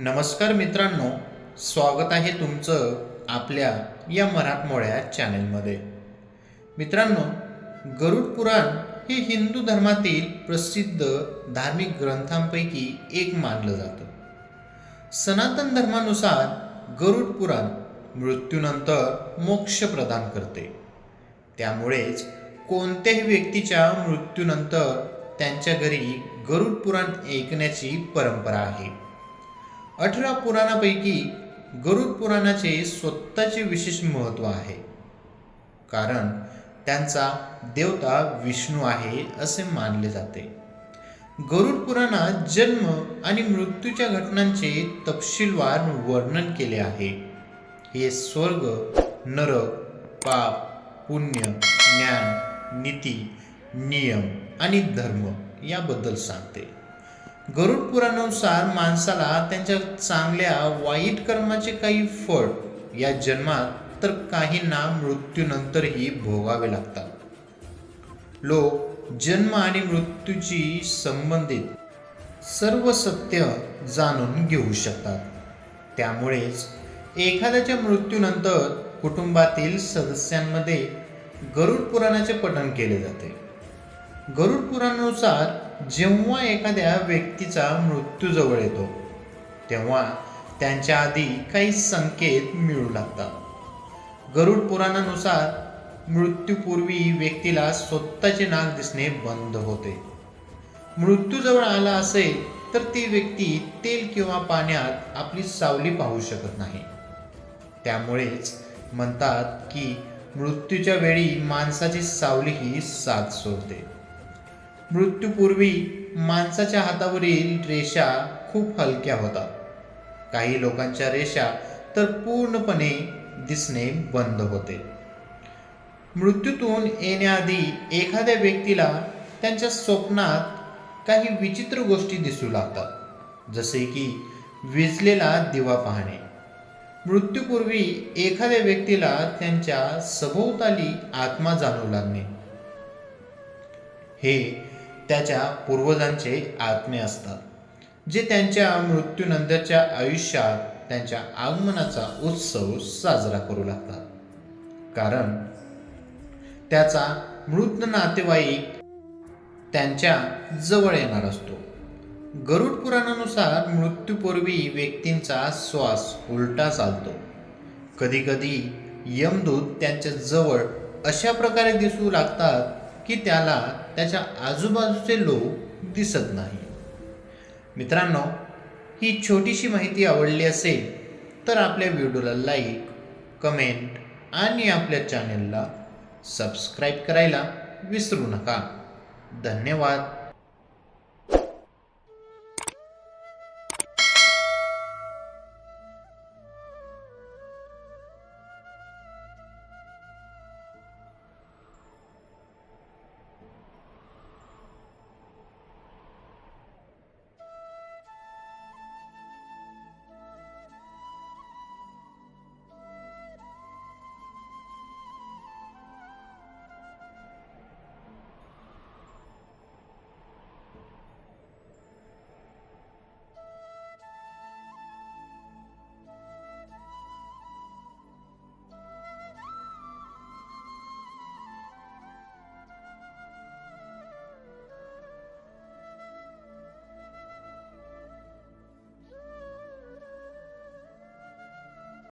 नमस्कार मित्रांनो स्वागत आहे तुमचं आपल्या या मराठमोळ्या चॅनेलमध्ये. मित्रांनो गरुड पुराण हे हिंदू धर्मातील प्रसिद्ध धार्मिक ग्रंथांपैकी एक मानलं जातं. सनातन धर्मानुसार गरुड पुराण मृत्यूनंतर मोक्ष प्रदान करते. त्यामुळेच कोणत्याही व्यक्तीच्या मृत्यूनंतर त्यांच्या घरी गरुड पुराण ऐकण्याची परंपरा आहे. अठरा पुराणापैकी गरुड पुराणाचे स्वतःचे विशेष महत्त्व आहे. कारण त्यांचा देवता विष्णू आहे असे मानले जाते. गरुड पुराणात जन्म आणि मृत्यूच्या घटनांचे तपशीलवार वर्णन केले आहे. हे स्वर्ग नरक पाप पुण्य ज्ञान नीती नियम आणि धर्म याबद्दल सांगते. गरुड पुराणानुसार माणसाला त्यांच्या चांगल्या वाईट कर्माचे काही फळ या जन्मात तर काहींना मृत्यूनंतरही भोगावे लागतात. लोक जन्म आणि मृत्यूची संबंधित सर्व सत्य जाणून घेऊ शकतात. त्यामुळेच एखाद्याच्या मृत्यूनंतर कुटुंबातील सदस्यांमध्ये गरुड पुराणाचे पठण केले जाते. गरुड पुराणानुसार जेव्हा एखाद्या व्यक्तीचा मृत्यू जवळ येतो तेव्हा त्यांच्या आधी काही संकेत मिळू लागतात. गरुड पुराणानुसार मृत्यूपूर्वी व्यक्तीला स्वतःचे नाक दिसणे बंद होते. मृत्यू जवळ आला असेल तर ती व्यक्ती तेल किंवा पाण्यात आपली सावली पाहू शकत नाही. त्यामुळेच म्हणतात की मृत्यूच्या वेळी माणसाची सावली ही साथ सोडते. मृत्यूपूर्वी माणसाच्या हातावरील रेषा खूप हलक्या होतात काही लोकांच्या रेषा तर पूर्णपणे दिसणे बंद होते. मृत्यूतून येण्याआधी एखाद्या व्यक्तीला त्यांच्या स्वप्नात काही विचित्र गोष्टी दिसू लागतात जसे की विजलेला दिवा पाहणे. मृत्यूपूर्वी एखाद्या व्यक्तीला त्यांच्या सभोवताली आत्मा जाणू लागणे. हे त्याच्या पूर्वजांचे आत्मे असतात जे त्यांच्या मृत्यूनंतरच्या आयुष्यात त्यांच्या आगमनाचा उत्सव साजरा करू लागतात. कारण त्याचा मृत नातेवाईक त्यांच्या जवळ येणार असतो. गरुड पुराणानुसार मृत्यूपूर्वी व्यक्तींचा श्वास उलटा चालतो. कधीकधी यमदूत त्यांच्या जवळ अशा प्रकारे दिसू लागतात की त्याला त्याच्या आजूबाजूचे लोक दिसत नाही. मित्रांनो ही छोटीशी माहिती आवडली असेल तर आपल्या व्हिडिओला लाईक कमेंट आणि आपल्या चॅनलला सबस्क्राईब करायला विसरू नका. धन्यवाद.